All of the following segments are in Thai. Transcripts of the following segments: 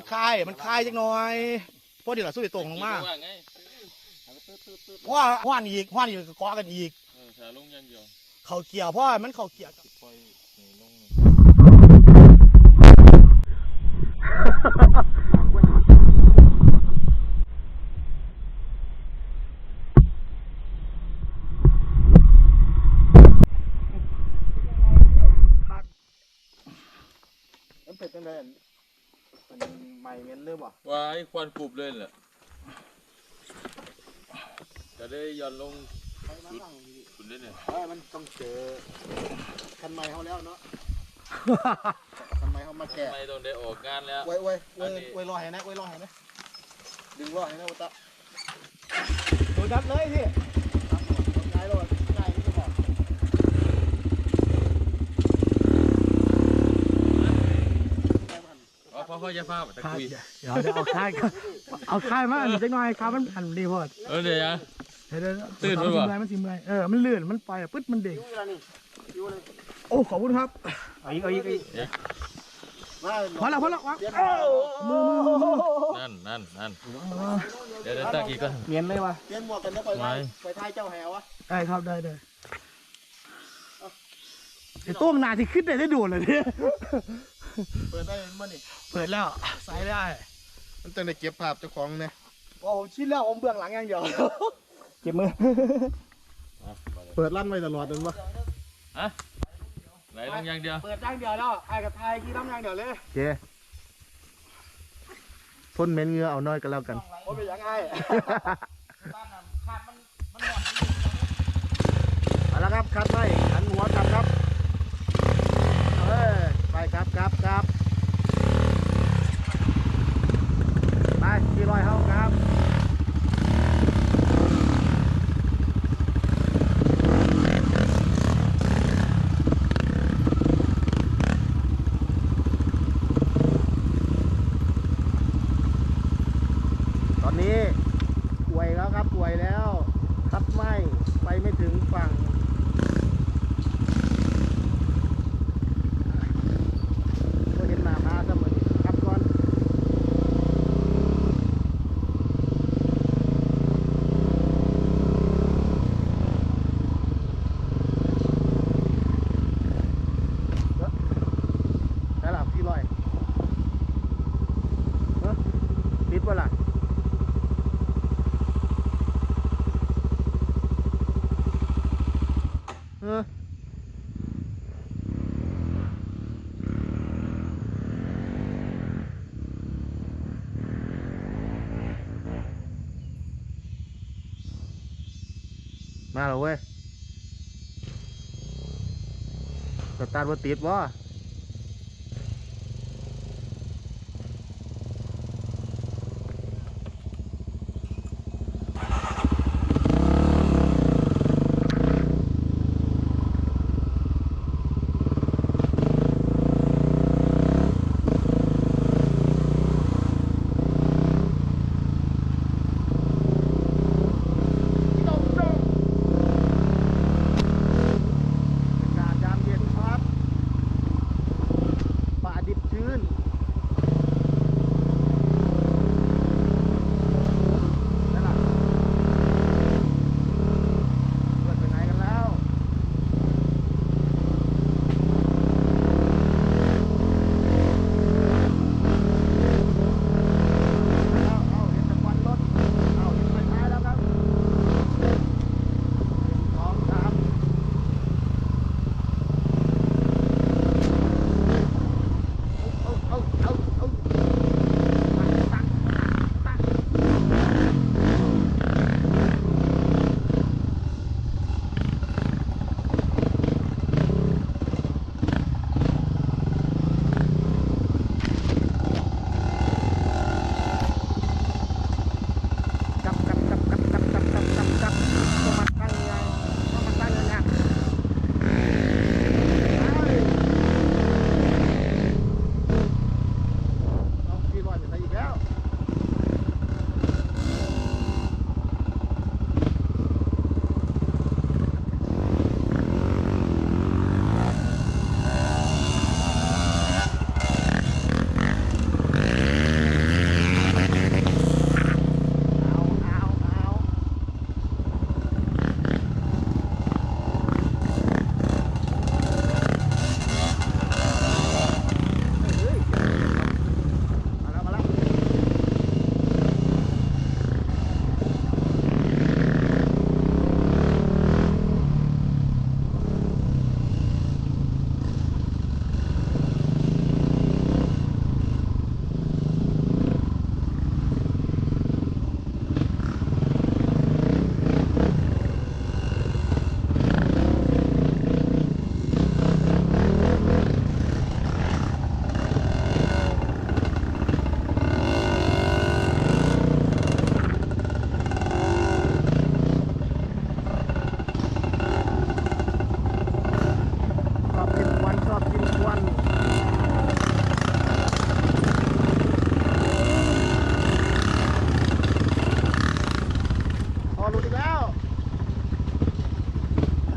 มันคาย มันคายจักหน่อยพอดีละสู้ตรงลงมาว่าไงเพราะว่าห้านอีกห้านอีกก็เกาะกันอีกเออขาลงอย่างเดียวเขาเกี่ยวเพราะว่ามันเขาเกี่ยวปล่อยนี่ลงมันเป็นจังไดอัน มันใหม่เม้นเลยบ่วายควันกรุบเลยแหละจะได้หย่อนลงสุดสุดได้เนี่ยเอ้ยมันต้องเจอคันใหม่เขาแล้วเนาะคันใหม่เขามาแกะไม่ต้องได้ออกงานแล้ว ไว้ไว้ไว้อันนี้ไว้รอให้นะไว้รอให้นะดึงรอให้นะวะตะดูดัดเลยพี่ ย้ายรถย้ายนี่ก็บอก อ๋อพ่อพ่อจะฟ้าตะกุยเดี๋ยวเดี๋ยวเอาค่ายก่อนเอาค่ายมาอันจักหน่อยครับมันอันดีพอดเออเดี๋ยวนะ เดี๋ยวเดี๋ยวตื่นมัไว้สิมื่อยมันสิมื่อยเออมันเลื่อนมันไปปึ๊ดมันเด้งอยู่แล้วนี่อยู่เลยโอ้ขอบคุณครับเอาอีกเอาอีกเอาอีกพอแล้วพอแล้ววางเปลี่ยนมือมือมือนั่นนั่นนั่นเดี๋ยวเดี๋ยวตั้งอีกก่อนเมียนเลยวะเปลี่ยนหมวกกันนะไปไทยไปไทยเจ้าแหววะได้ครับได้ได้ไอ้ตัวมันาที่ขึ้นได้ได้โดดเลยเนี่ย เปิดได้มั้นี่เปิดแล้วใส่ได้ มันจะได้เก็บภาพเจ้าของเนี่ยโอ้ชิ้นแล้วผมเบื้องหลังอย่างเดียวเก็บมือ เปิดลั่นไว้ตลอดเลยวะไหลลงอย่างเดียว เปิดอย่างเดียวแล้วไอ้กับไทยกี่น้ำอย่างเดียวเลยเจ๊พ่นเม้นเงือเอาน้อยก็แล้วกันผมเป็นยังไงเอาละครับคัดไว้หันหัวกลับครับเออไปครับครับครับไปกี่ร้อยเท่าครับ ต อนนี้ป่วยแล้วครับป่วยแล้ว ทับไหมไปไม่ถึงฝั่ง ก็เห็นหน้ามาเสมอครับก่อน ได้หลับที่ลอยเอ้อปิดป่ะล่ะเออ มาแล้วเว้ยสตาร์ทบ่ติดวะ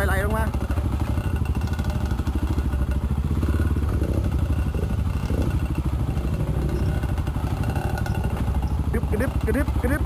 ค่อยๆไหลลงมาดึบกระดึบกระดึบกระดึบ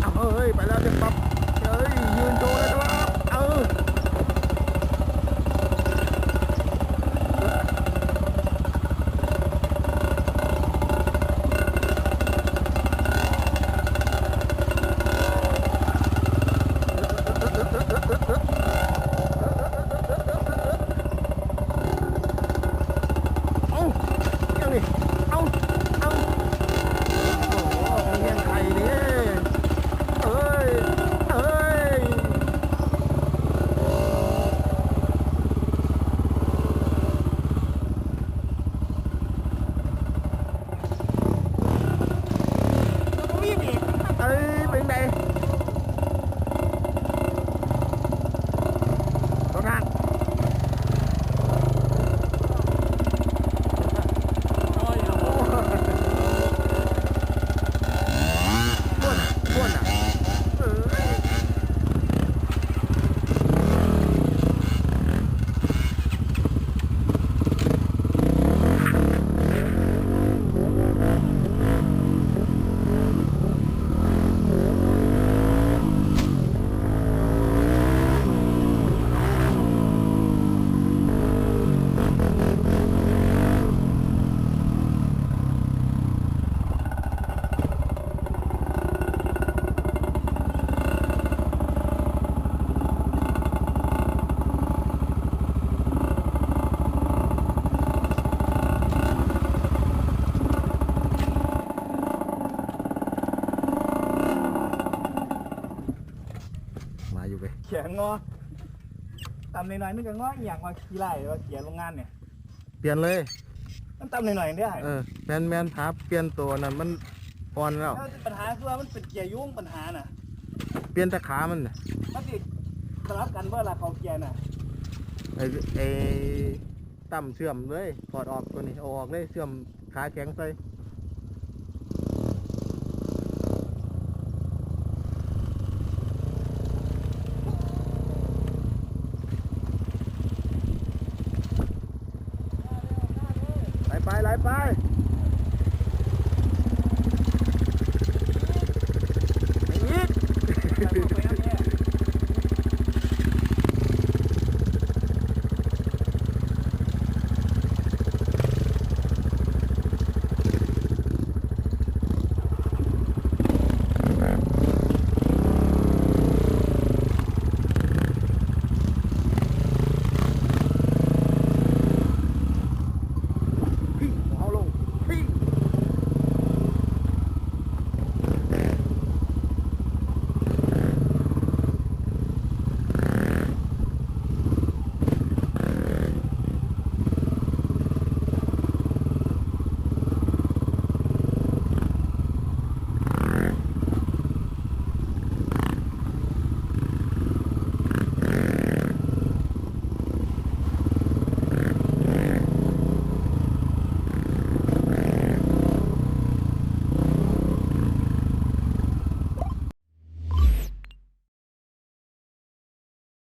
เอาเฮ้ย ไปแล้วเด็กปั๊บเฮ้ย ยืนโชว์เลยครับเออเอายังนี่เอาเอาโอ้โหเงี้ยไข่ดิเอ้ยเอ้ย มีดอีก เอ้ยเป็นไงรถทาง โอ้ย โอ้บ้วนบ้วนอะเอ้ย มาอยู่ไป เขียน งอตำหน่อยๆนึกก็งออหย่างว่าขี้ไร่ว่าเขียนโรงงานเนี่ยเปลี่ยนเลย มันตำหน่อยๆได้เออแมนแมนหาเปลี่ยนตัวนั้นมันอ่อนแล้วแล้วปัญหาคือว่ามันเป็นเกียร์ยุ่งปัญหาน่ะเปลี่ยนแต่ขามันน่ะมันติดสลับกันเมื่อเวลาเขาเกียร์น่ะไอ้ไอ้ต่ำเสื่อมเลยถอดออกตัวนี้เอาออกเลยเสื่อมขาแข็งใส่อ ไปไหลไป